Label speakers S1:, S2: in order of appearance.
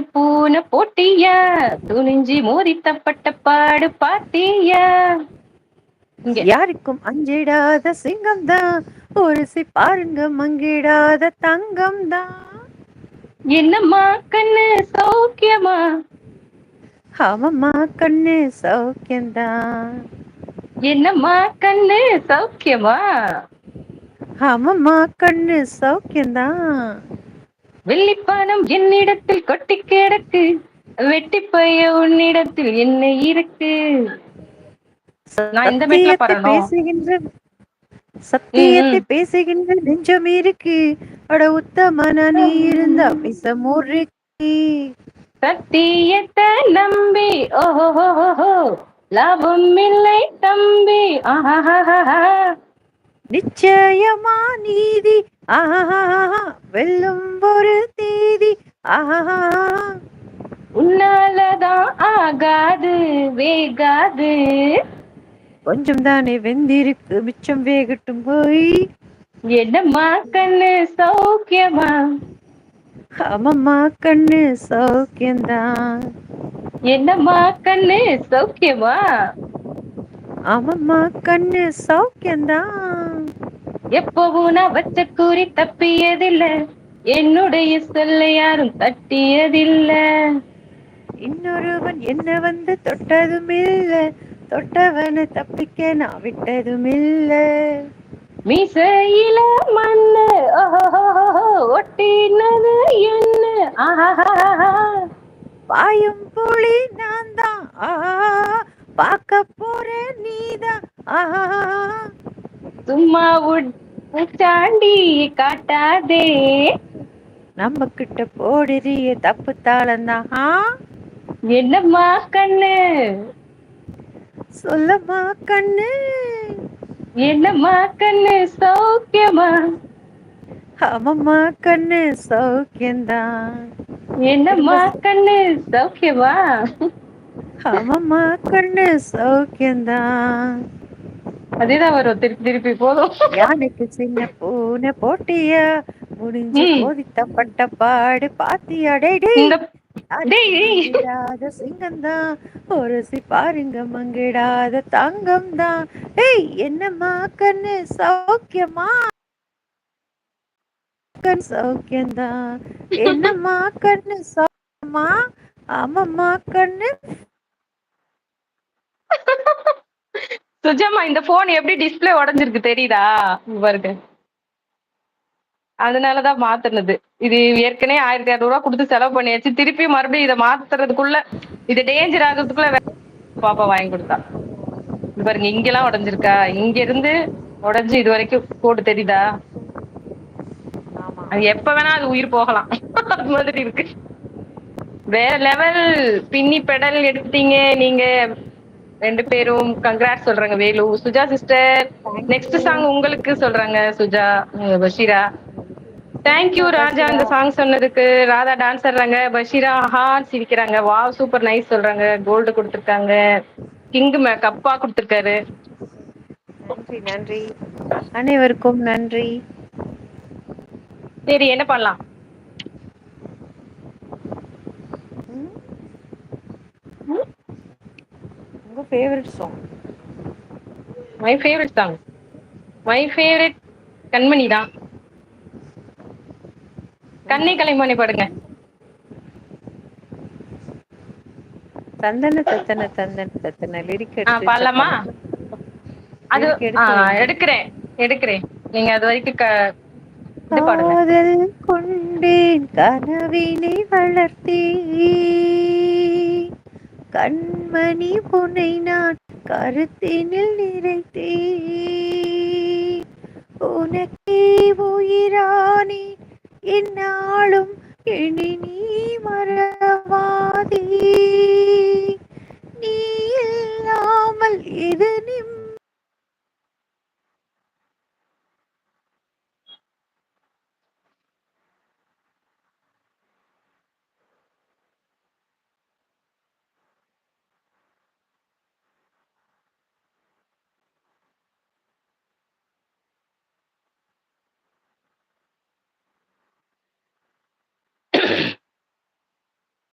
S1: பூனை போட்டியா? துணிஞ்சி மோதி தப்பட்ட பாடு பாத்தியா
S2: யாருக்கும் அஞ்சிடாத சிங்கம் தான் ஒரு சி பாருங்க மங்கிடாத தங்கம் தான்
S1: என்னம்மா கண்ணு சௌக்கியமா?
S2: ஆமம்மா கண்ணு சௌக்கியம்தான்.
S1: என்னம்மா கண்ணு சௌக்கியமா?
S2: ஆமம்மா கண்ணு சௌக்கியம்தான்.
S1: வெள்ளிப்பானம் என்னிடத்தில் கொட்டி கிடக்கு. வெட்டி பைய உன்னிடத்தில் என்ன இருக்கு. நான் இந்த
S2: சத்தியத்தை
S1: பாடணும்.
S2: பேசுகின்ற சத்தியத்தை பேசுகின்ற நெஞ்சம் இருக்கு. அட உத்தமனா நீ இருந்தா விசமுறுக்கி
S1: சத்தியத்தை நம்பி ஓஹோ லாபம் இல்லை தம்பி. ஆஹாஹாஹா.
S2: நிச்சயமா நீதி. ஆஹா வெல்லும் ஒரு தேதி. ஆஹா
S1: உன்னாலதான் ஆகாது வேகாது.
S2: கொஞ்சம் தானே வெந்திருக்கு மிச்சம் வேகட்டும் போய்.
S1: என்னம்மா கண்ணு சௌக்கியமா?
S2: ஆமம்மா கண்ணு சௌக்கியம்தான்
S1: என்னம்மா கண்ணு சௌக்கியமா?
S2: ஆமம்மா கண்ணு சௌக்கியம்தான்
S1: எப்பவும் நான் வச்ச கூறி தப்பியதில்ல? என்னுடைய சொல்ல யாரும் தட்டியதில்ல.
S2: இன்னொருவன் என்ன வந்து தொட்டதும் இல்ல தொட்டவனை தப்பிக்க நான் விட்டதும் இல்ல
S1: மீசையில மண்ணு ஒட்டினது என்ன ஆஹாஹாஹா.
S2: பாயும் புலி நான் தான் ஆஹா பார்க்க போறேன் நீதான். ஆஹா
S1: சும்மா உச்சாண்டி காட்டாதே.
S2: நம்ம கிட்ட போடுறிய தப்பு தாளந்தான்?
S1: என்னம்மா கண்ணு?
S2: சொல்லம்மா கண்ணு.
S1: என்னம்மா கண்ணு? சௌக்கியமா?
S2: ஆமம்மா கண்ணு சௌக்கியம்தான்
S1: என்னம்மா கண்ணு? சௌக்கியமா?
S2: ஆமம்மா கண்ணு சௌக்கியம்தான்
S1: அதேதான் வரும் திருப்பி திருப்பி போதும்.
S2: யானைக்கு சின்ன பூனை போட்டியா? முடிஞ்சு. போதித்தப்பட்ட பாடு பாத்தியா? டேய். மங்கிடாத சிங்கம்தான். ஒரு சி பாருங்க மங்கிடாத தங்கம் தான் டேய் என்னம்மா கண்ணு சௌக்கியமா? கண் சௌக்கியம்தான். என்னம்மா கண்ணு சௌக்கியமா? ஆமாம்மா கண்ணு.
S1: சுஜாமா இந்த போன் எப்படி டிஸ்ப்ளே உடைஞ்சிருக்கு தெரியுதா? பாருங்க. அதனாலதான் மாத்துனது. இது ஏற்கனவே ஆயிரத்தி இரநூறு ரூபாய் கொடுத்து செலவு பண்ணியாச்சு. திருப்பி மறுபடியும் இதை மாத்துறதுக்குள்ள இது டேஞ்சர் ஆகுறதுக்குள்ள பாப்பா வாங்கி கொடுத்தா. இது பாருங்க இங்கெல்லாம் உடைஞ்சிருக்கா? இங்க இருந்து உடைஞ்சு இது வரைக்கும் கோடு தெரியுதா?
S2: ஆமா.
S1: அது எப்ப வேணா அது உயிர் போகலாம். அது மாதிரி இருக்கு. வேற லெவல் பின்னி பெடல் எடுத்தீங்க நீங்க ரெண்டு பேரும் கங்க்ராட் சொல்றாங்க Velu. Suja sister next song உங்களுக்கு சொல்றாங்க சுஜா பஷீரா. தேங்க்யூ ராஜா இந்த சாங் சொன்னதுக்கு. ராதா டான்ஸ் ஆடுறாங்க. பஷீரா ஹா சிரிக்கிறாங்க. வாவ் சூப்பர் நைஸ் சொல்றாங்க. கோல்டு கொடுத்துருக்காங்க. கிங் கப்பா கொடுத்துருக்காரு.
S2: நன்றி நன்றி. அனைவருக்கும் நன்றி.
S1: சரி என்ன பண்ணலாம்?
S2: Favourite song
S1: my favourite song my favourite Kanmani தான். கண்ணை கலைமானி பாடுங்க.
S2: தந்தன தத்தன தந்தன தத்தன லிரிக்
S1: ஆ, பாடலாமா? அது
S2: எடுத்து.
S1: எடுக்கிறேன் எடுக்கிறேன். நீங்க அது வரைக்கும்
S2: காதல் கொண்டேன் கனவினை வளர்த்தேன். கண்மணி புனை நான் கருத்தினில் நிறைத்தே உனக்கே உயிரானே என்னாலும் இனி நீ மறவாதே.